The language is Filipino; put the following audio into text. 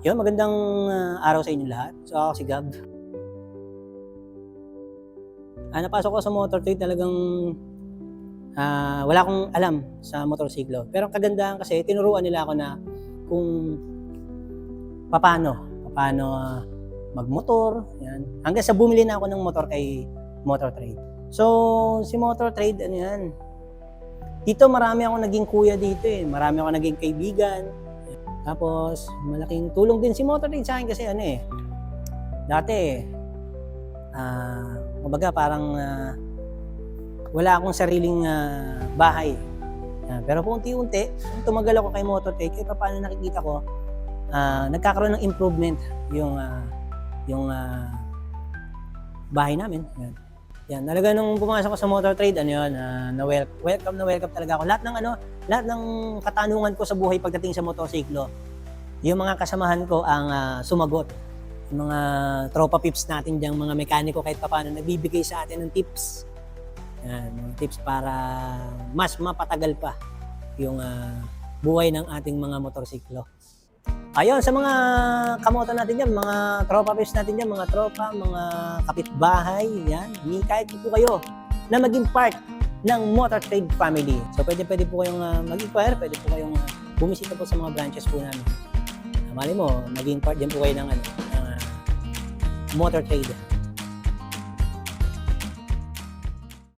Yun, magandang ah, araw sa inyo lahat. So ako si Gab. Ah, napasok ko sa motor trade talagang ah, wala akong alam sa motorsiklo. Pero ang kagandahan kasi tinuruan nila ako na kung paano, paano ah, magmotor, yan. Hanggang sa bumili na ako ng motor kay Motor Trade. So, si Motor Trade, ano yan, dito marami ako naging kuya dito eh. Marami ako naging kaibigan. Tapos, malaking tulong din si Motor Trade sa akin kasi ano eh. Dati, ah, kumbaga parang ah, wala akong sariling ah, bahay. Ah, pero kung unti-unti, nung tumagal ako kay Motor Trade, kahit paano nakikita ko, ah, nagkakaroon ng improvement yung ah, yung ah, bahay namin. Yan. Yan, talaga nung pumasok ko sa motor trade, ano yun, ah, na wel- welcome na welcome talaga ako. Lahat ng ano, lahat ng katanungan ko sa buhay pagdating sa motorsiklo, yung mga kasamahan ko ang ah, sumagot. Yung mga tropa pips natin diyang mga mekaniko kahit paano nagbibigay sa atin ng tips. Yan, mga tips para mas mapatagal pa yung ah, buhay ng ating mga motorsiklo. Ayun, sa mga kamoto natin dyan, mga tropa pips natin dyan, mga tropa, mga kapitbahay, yan. Ni kahit po kayo na maging part ng Motor Trade Family. So, pwede, pwede po kayong ah, mag-inquire, pwede po kayong ah, bumisita po sa mga branches po namin. Uh, mali mo, maging part din po kayo ng, ano, ah, Motor Trade.